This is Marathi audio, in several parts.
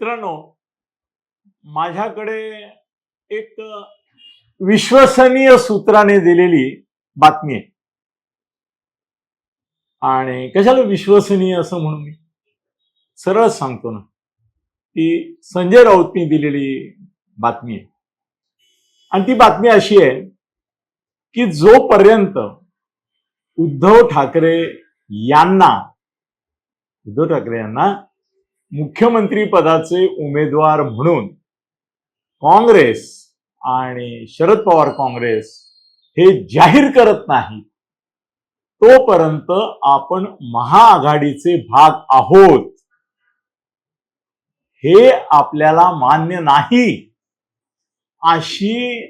मित्रांनो माझ्याकडे एक विश्वसनीय सूत्राने दिलेली बातमी आहे. आणि कशाला विश्वसनीय असं म्हणून मी? सरळ सांगतो ना ती संजय राऊतनी दिलेली बातमी आहे. आणि ती बातमी अशी आहे की जोपर्यंत उद्धव ठाकरे यांना उद्धव ठाकरे यांना मुख्यमंत्री पदाचे उमेदवार म्हणून काँग्रेस आणि शरद पवार काँग्रेस हे जाहीर करत नाही. तोपर्यंत आपण महाआघाडीचे भाग आहोत. हे आपल्याला मान्य नाही. अशी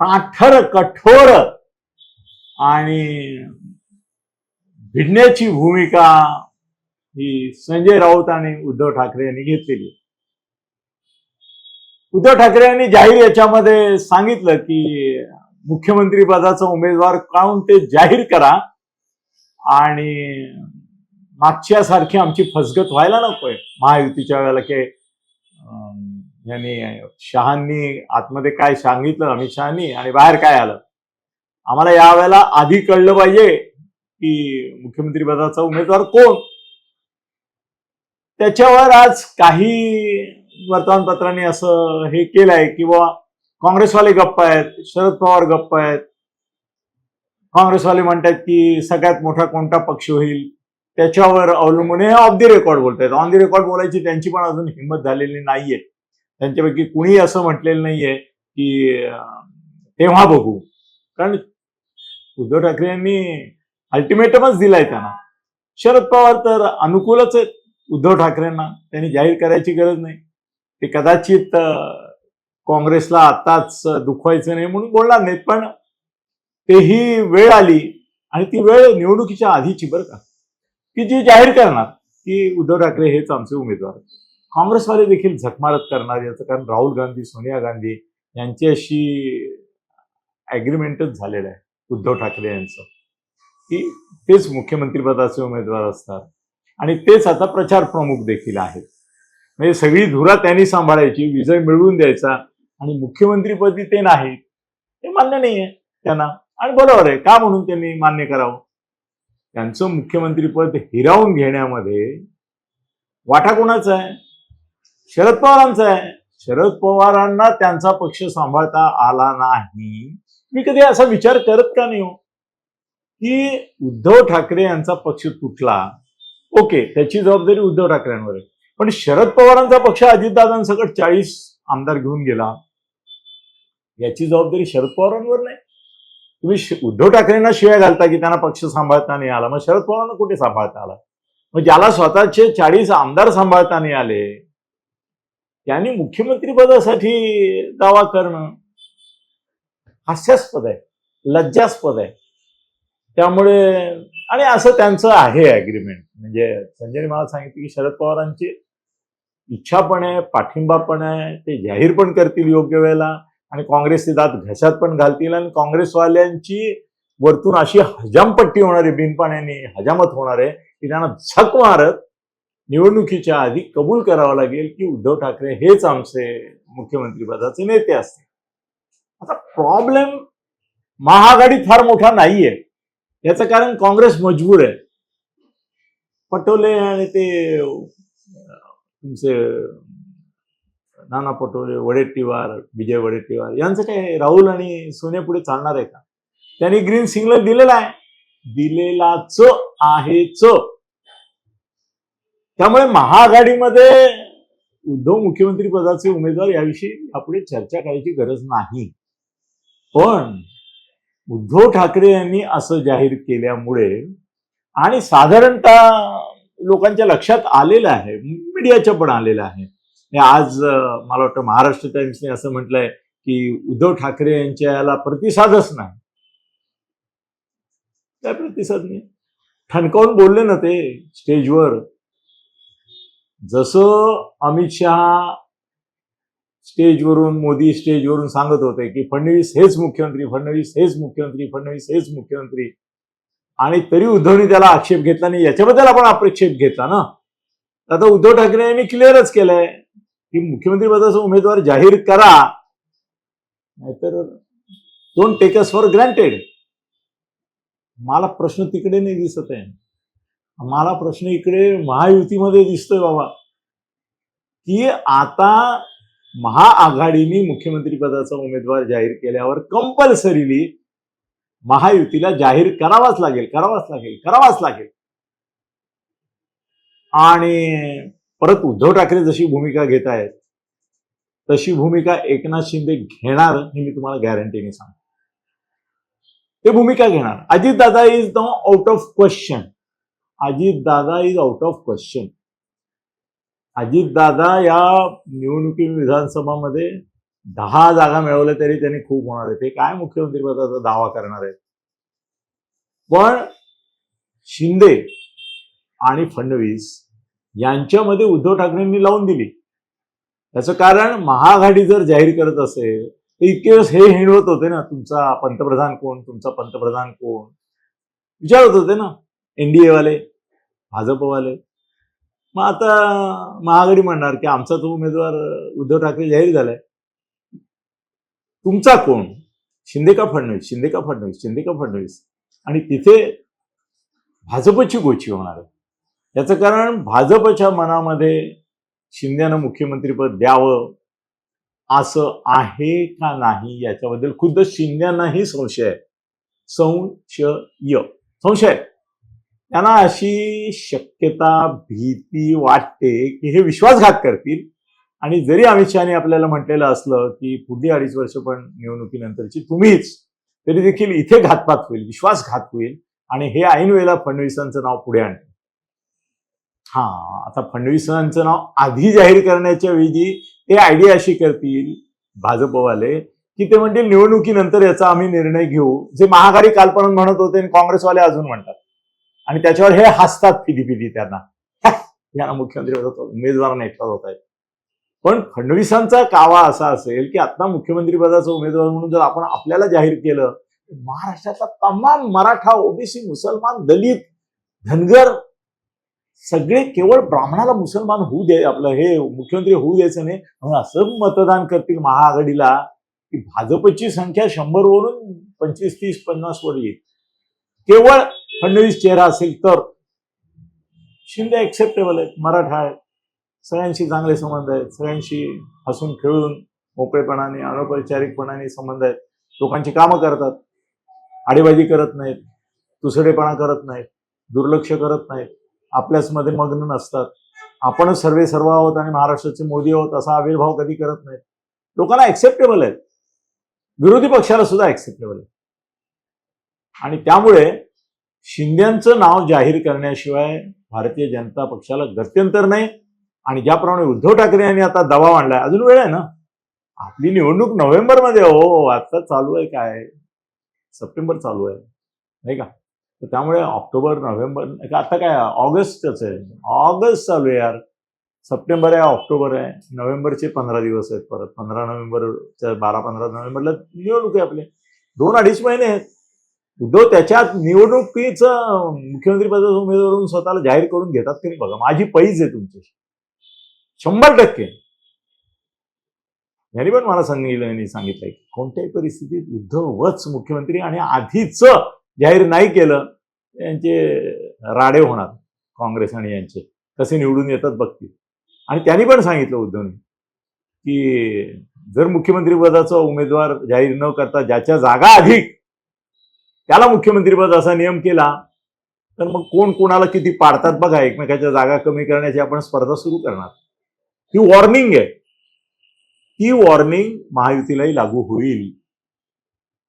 ताठर कठोर आणि भिडण्याची भूमिका ही संजय राऊत आणि उद्धव ठाकरे यांनी घेतलेली उद्धव ठाकरे यांनी जाहीर याच्यामध्ये सांगितलं की मुख्यमंत्री पदाचा उमेदवार काढून ते जाहीर करा आणि मागच्या सारखी आमची फसगत व्हायला नकोय. महायुतीच्या वेळेला की यांनी शहांनी आतमध्ये काय सांगितलं अमित शहानी आणि बाहेर काय आलं? आम्हाला यावेळेला आधी कळलं पाहिजे की मुख्यमंत्री पदाचा उमेदवार कोण? त्याच्यावर आज काही वर्तमानपत्रांनी असं हे केलंय किंवा काँग्रेसवाले गप्प आहेत शरद पवार गप्प आहेत. काँग्रेसवाले म्हणतात की सगळ्यात मोठा कोणता पक्ष होईल? त्याच्यावर अवलंबून हे ऑफ दी रेकॉर्ड बोलतायत. ऑन दी रेकॉर्ड बोलायची त्यांची पण अजून हिंमत झालेली नाहीये. त्यांच्यापैकी कुणी असं म्हटलेलं नाहीये की तेव्हा बघू. कारण उद्धव ठाकरे यांनी अल्टिमेटमच दिलाय त्यांना. शरद पवार तर अनुकूलच आहेत. उद्धव ठाकरेंना त्यांनी जाहीर करायची गरज नाही. ते कदाचित काँग्रेसला आताच दुखवायचं नाही म्हणून बोलणार नाहीत पण तेही वेळ आली आणि ती वेळ निवडणुकीच्या आधीची बरं का. की जी जाहीर करणार की उद्धव ठाकरे हेच आमचे उमेदवार. काँग्रेसवाले देखील झकमारत करणार याचं कारण राहुल गांधी सोनिया गांधी यांच्याशी ऍग्रीमेंटच झालेलं आहे उद्धव ठाकरे यांचं. की तेच मुख्यमंत्रीपदाचे उमेदवार असतात. आणि तेच आता प्रचार प्रमुख देखील आहेत. म्हणजे सगळी धुरा त्यांनी सांभाळायची विजय मिळवून द्यायचा आणि मुख्यमंत्रीपदी ते नाही हे मान्य नाहीये त्यांना. आणि बरोबर आहे का म्हणून त्यांनी मान्य करावं? त्यांचं मुख्यमंत्रीपद हिरावून घेण्यामध्ये वाटा कोणाचा आहे? शरद पवारांचा आहे. शरद पवारांना त्यांचा पक्ष सांभाळता आला नाही. मी कधी असा विचार करत का नाही हो? की उद्धव ठाकरे यांचा पक्ष तुटला ओके त्याची जबाबदारी उद्धव ठाकरेंवर आहे. पण शरद पवारांचा पक्ष अजितदादांसकट चाळीस आमदार घेऊन गेला. याची जबाबदारी शरद पवारांवर नाही. तुम्ही उद्धव ठाकरेंना शिवाय घालता की त्यांना पक्ष सांभाळता नाही आला मग शरद पवारांना कुठे सांभाळता आला? मग ज्याला स्वतःचे चाळीस आमदार सांभाळता नाही आले त्यांनी मुख्यमंत्री पदासाठी दावा करणं हास्यास्पद आहे लज्जास्पद आहे. त्यामुळे आणि असं त्यांचं आहे अग्रीमेंट म्हणजे संजयने मला सांगितलं की शरद पवारांची इच्छा पण आहे पाठिंबा पण आहे ते जाहीर पण करतील योग्य वेळेला आणि काँग्रेसचे दात घशात पण घालतील आणि काँग्रेसवाल्यांची वरतून अशी हजामपट्टी होणार आहे बिनपाण्याने हजामत होणार आहे की त्यांना झक मारत निवडणुकीच्या आधी कबूल करावं लागेल की उद्धव ठाकरे हेच आमचे मुख्यमंत्रीपदाचे नेते असतील. आता प्रॉब्लेम महाआघाडी फार मोठा नाहीये. याचं कारण काँग्रेस मजबूर आहे. पटोले आणि ते तुमचे नाना पटोले वडेट्टीवार विजय वडेट्टीवार यांचं काय राहुल आणि सोने पुढे चालणार आहे का? त्यांनी ग्रीन सिग्नल दिलेला आहे. दिलेलाच आहेच त्यामुळे महाआघाडीमध्ये उद्धव मुख्यमंत्री पदाचे उमेदवार याविषयी आपण चर्चा करायची गरज नाही. पण उद्धव ठाकरे यांनी असं जाहीर केल्यामुळे आणि साधारणतः लोकांच्या लक्षात आलेलं आहे मीडियाच्या पण आलेलं आहे. आज मला वाटतं महाराष्ट्र टाइम्सने असं म्हटलंय की उद्धव ठाकरे यांच्या याला प्रतिसादच नाही. काय प्रतिसाद नाही? ठणकावून बोलले ना ते स्टेजवर. जसं अमित शहा स्टेजवरून मोदी स्टेजवरून सांगत होते की फडणवीस हेच मुख्यमंत्री फडणवीस हेच मुख्यमंत्री फडणवीस हेच मुख्यमंत्री. आणि तरी उद्धवने त्याला आक्षेप घेतला आणि याच्याबद्दल आपण आक्षेप घेतला ना? आता उद्धव ठाकरे यांनी क्लिअरच केलंय. की मुख्यमंत्री पदाचा उमेदवार जाहीर करा नाहीतर दोन टेक फॉर ग्रँटेड मला प्रश्न तिकडे नाही दिसत आहे. मला प्रश्न इकडे महायुतीमध्ये दिसतोय बाबा. की आता महाआघाडीने मुख्यमंत्रीपदाचा उमेदवार जाहीर केल्यावर कंपल्सरीली महायुतीला जाहीर करावाच लागेल करावाच लागेल करावाच लागेल. आणि परत उद्धव ठाकरे जशी भूमिका घेत आहेत तशी भूमिका एकनाथ शिंदे घेणार हे मी तुम्हाला गॅरंटीने सांगतो. ते भूमिका घेणार. Ajit Dada is no out of question Ajit Dada is out of question Ajit Dada या निवडणुकी विधानसभामध्ये दहा जागा मिळवल्या तरी त्यांनी खूप होणार आहे ते काय मुख्यमंत्रीपदाचा दावा करणार आहेत? पण शिंदे आणि फडणवीस यांच्यामध्ये उद्धव ठाकरेंनी लावून दिली. त्याचं कारण महाआघाडी जर जाहीर करत असेल तर इतके दिवस हे हिणवत होते ना तुमचा पंतप्रधान कोण तुमचा पंतप्रधान कोण? विचारत होते ना एनडीए वाले भाजपवाले. मग आता महाआघाडी म्हणणार की आमचा तो उमेदवार उद्धव ठाकरे जाहीर झालाय. तुमचा कोण? शिंदे का फडणवीस शिंदे का फडणवीस शिंदे का फडणवीस. आणि तिथे भाजपची गोची होणार आहे. याचं कारण भाजपच्या मनामध्ये शिंदेनं मुख्यमंत्रीपद द्यावं असं आहे का नाही याच्याबद्दल खुद्द शिंद्यांनाही संशय आहे. संशय. संशय. त्यांना अशी शक्यता भीती वाटते की हे विश्वासघात करतील. आणि जरी अमित शहाने आपल्याला म्हटलेलं असलं की पुढली अडीच वर्ष पण निवडणुकीनंतरची तुम्हीच तरी देखील इथे घातपात होईल विश्वासघात होईल. आणि हे ऐन वेळेला फडणवीसांचं नाव पुढे आणतील हा आता फडणवीसांचं नाव आधी जाहीर करण्याच्या वेळी ते आयडिया अशी करतील भाजपवाले की ते म्हणतील निवडणुकीनंतर याचा आम्ही निर्णय घेऊ. जे महागारी कालपर्यंत म्हणत होते आणि काँग्रेसवाले अजून म्हणतात. आणि त्याच्यावर हे हसतात फिदी फिदी त्यांना यांना मुख्यमंत्री उमेदवार नेटला होत आहेत पण फडणवीसांचा कावा असा असेल की आता मुख्यमंत्री पदाचा उमेदवार म्हणून जर आपण आपल्याला जाहीर केलं तर महाराष्ट्राचा तमाम मराठा ओबीसी मुसलमान दलित धनगर सगळे केवळ ब्राह्मणाला मुसलमान होऊ दे आपलं हे मुख्यमंत्री होऊ द्यायचं नाही म्हणून असं मतदान करतील महाआघाडीला की भाजपची संख्या शंभरवरून पंचवीस तीस पन्नास वर येईल. केवळ फडणवीस चेहरा असेल तर. शिंदे एक्सेप्टेबल आहेत. मराठा आहेत. सगळ्यांशी चांगले संबंध आहेत. सगळ्यांशी हसून खेळून मोकळेपणाने अनौपचारिकपणाने संबंध आहेत. लोकांची कामं करतात. आडेबाजी करत नाहीत. तुसडेपणा करत नाहीत. दुर्लक्ष करत नाहीत. आपल्याच मध्ये मग्न नसतात. आपणच सर्वे सर्व आहोत आणि महाराष्ट्राचे मोदी आहोत असा आविर्भाव कधी करत नाहीत. लोकांना ॲक्सेप्टेबल आहेत. विरोधी पक्षाला सुद्धा ॲक्सेप्टेबल आहे आणि त्यामुळे शिंद्यांचं नाव जाहीर करण्याशिवाय भारतीय जनता पक्षाला गत्यंतर नाही. आणि ज्याप्रमाणे उद्धव ठाकरे यांनी आता दबाव आणलाय अजून वेळ आहे ना? आपली निवडणूक नोव्हेंबरमध्ये हो आता चालू आहे काय? सप्टेंबर चालू आहे नाही का? तर त्यामुळे ऑक्टोबर नोव्हेंबर आता काय? ऑगस्टच आहे. ऑगस्ट चालू आहे यार. सप्टेंबर आहे ऑक्टोबर आहे. नोव्हेंबरचे पंधरा दिवस आहेत परत. पंधरा नोव्हेंबरच्या बारा पंधरा नोव्हेंबरला निवडणूक आहे आपले. दोन अडीच महिने आहेत. उद्धव त्याच्यात निवडणुकीचं मुख्यमंत्री पदाचा उमेदवार म्हणून स्वतःला जाहीर करून घेतात की बघा. माझी पैज आहे तुमच्याशी. शंभर टक्के. यांनी पण मला सांगितलं यांनी सांगितलंय की कोणत्याही परिस्थितीत उद्धवच मुख्यमंत्री आणि आधीच जाहीर नाही केलं यांचे राडे होणार काँग्रेस आणि यांचे. कसे निवडून येतात बघतील. आणि त्यांनी पण सांगितलं उद्धवने की जर मुख्यमंत्री पदाचा उमेदवार जाहीर न करता ज्याच्या जागा अधिक त्याला मुख्यमंत्रीपद असा नियम केला तर मग कोण कोणाला किती पाडतात बघा एकमेकाच्या जागा कमी करण्याची आपण स्पर्धा सुरू करणार. ही वॉर्निंग आहे. ती वॉर्निंग महायुतीलाही लागू होईल.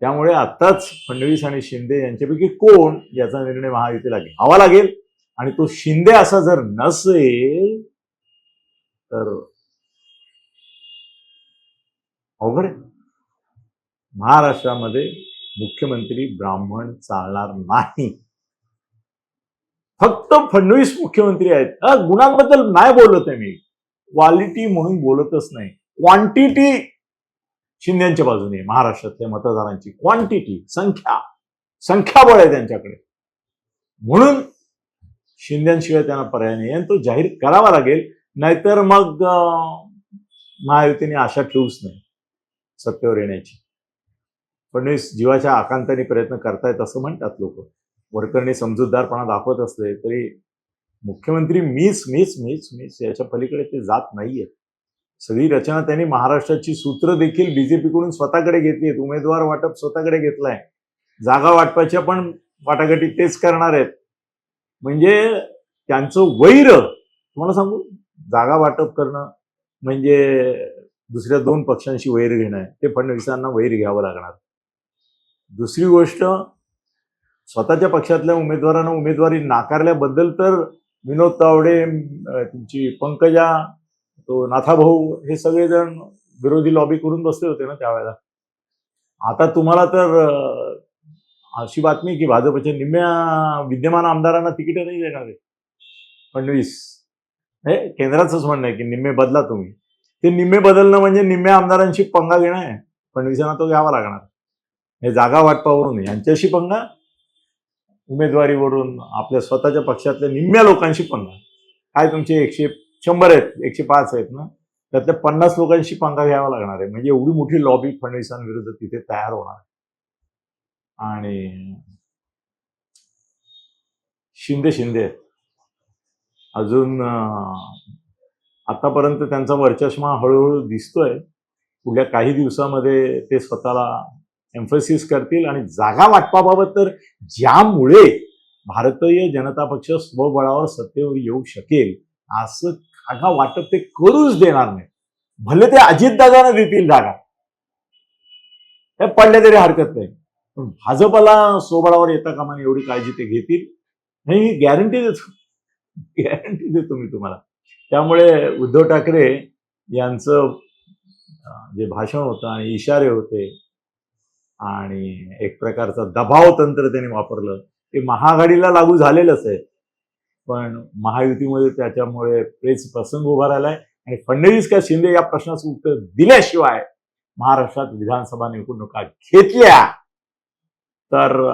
त्यामुळे आताच फडणवीस आणि शिंदे यांच्यापैकी कोण याचा निर्णय महायुतीला घ्यावा लागेल? आणि तो शिंदे असा जर नसेल तर अवघड महाराष्ट्रामध्ये मुख्यमंत्री ब्राह्मण चालणार नाही. फक्त फडणवीस मुख्यमंत्री आहेत. गुणांबद्दल नाही बोलत आहे मी. क्वालिटी म्हणून बोलतच नाही. क्वांटिटी शिंद्यांच्या बाजूने महाराष्ट्रातल्या मतदारांची क्वांटिटी संख्या संख्याबळ आहे त्यांच्याकडे. म्हणून शिंद्यांशिवाय त्यांना पर्याय नाही. आणि तो जाहीर करावा लागेल नाहीतर मग महायुतीने आशा ठेवूच नाही. सत्तेवर येण्याची. फडणवीस जीवाच्या आकांताने प्रयत्न करतायत असं म्हणतात लोक. वरकरणी समजूतदारपणा दाखवत असले तरी मुख्यमंत्री मीच मीच मीच मीच याच्या पलीकडे ते जात नाहीयेत. सगळी रचना त्यांनी महाराष्ट्राची सूत्र देखील बीजेपीकडून स्वतःकडे घेतली आहेत. उमेदवार वाटप स्वतःकडे घेतलाय. जागा वाटपाच्या पण वाटाघाटी तेच करणार आहेत. म्हणजे त्यांचं वैर तुम्हाला सांगू जागा वाटप करणं म्हणजे दुसऱ्या दोन पक्षांशी वैर घेणं आहे. ते फडणवीसांना वैर घ्यावं लागणार. दुसरी गोष्ट स्वतःच्या पक्षातल्या उमेदवारांना उमेदवारी नाकारल्याबद्दल तर विनोद तावडे तुमची पंकजा तो नाथाभाऊ हे सगळेजण विरोधी लॉबी करून बसले होते ना त्यावेळेला. आता तुम्हाला तर अशी बातमी की भाजपच्या निम्म्या विद्यमान आमदारांना तिकीट नाही देणार आहे. फडणवीस हे केंद्राचंच म्हणणं आहे की निम्मे बदला तुम्ही. ते निम्मे बदलणं म्हणजे निम्म्या आमदारांशी पंगा घेणं आहे. फडणवीसांना तो घ्यावा लागणार. हे जागा वाटपावरून यांच्याशी पंगा उमेदवारीवरून आपल्या स्वतःच्या पक्षातल्या निम्म्या लोकांशी पंगा. काय तुमचे एकशे शंभर आहेत एकशे पाच आहेत ना? त्यातल्या पन्नास लोकांशी पंगा घ्यावा लागणार आहे. म्हणजे एवढी मोठी लॉबी फडणवीसांविरुद्ध तिथे तयार होणार. आणि शिंदे शिंदे आहेत. अजून आतापर्यंत त्यांचा वर्चष्मा हळूहळू दिसतोय. पुढल्या काही दिवसामध्ये ते स्वतःला एम्फसिस करतील आणि जागा वाटपाबाबत तर ज्यामुळे भारतीय जनता पक्ष स्वबळावर सत्तेवर येऊ शकेल असं जागा वाटप ते करूच देणार नाही. भले ते अजितदादांना देतील जागा. त्या पडल्या तरी हरकत नाही. पण भाजपला स्वबळावर येता कामाने एवढी काळजी ते घेतील. नाही ही गॅरंटी देतो. गॅरंटी देतो मी तुम्हाला. त्यामुळे उद्धव ठाकरे यांचं जे भाषण होतं आणि इशारे होते आणि एक प्रकारचा दबाव तंत्र त्यांनी वापरलं. ते महाआघाडीला लागू झालेलंच आहे. पण महायुतीमध्ये त्याच्यामुळे प्रेस प्रसंग उभा राहिलाय. आणि फडणवीस का शिंदे या प्रश्नाचं उत्तर दिल्याशिवाय महाराष्ट्रात विधानसभा निवडणुका घेतल्या तर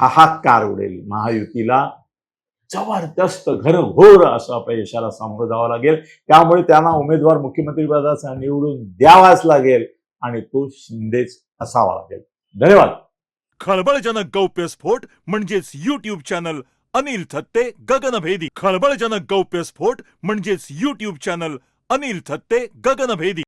हाहाकार उडेल महायुतीला. जबरदस्त घरघोर असं अपयशाला सामोरं जावं लागेल. त्यामुळे त्यांना उमेदवार मुख्यमंत्रीपदाचा निवडून द्यावाच लागेल. आणि तो शिंदेच असावा लागेल. धन्यवाद. खळबळजनक गौप्यस्फोट म्हणजेच युट्यूब चॅनल अनिल थत्ते गगनभेदी खळबळजनक गौप्यस्फोट म्हणजेच युट्यूब चॅनल अनिल थत्ते गगनभेदी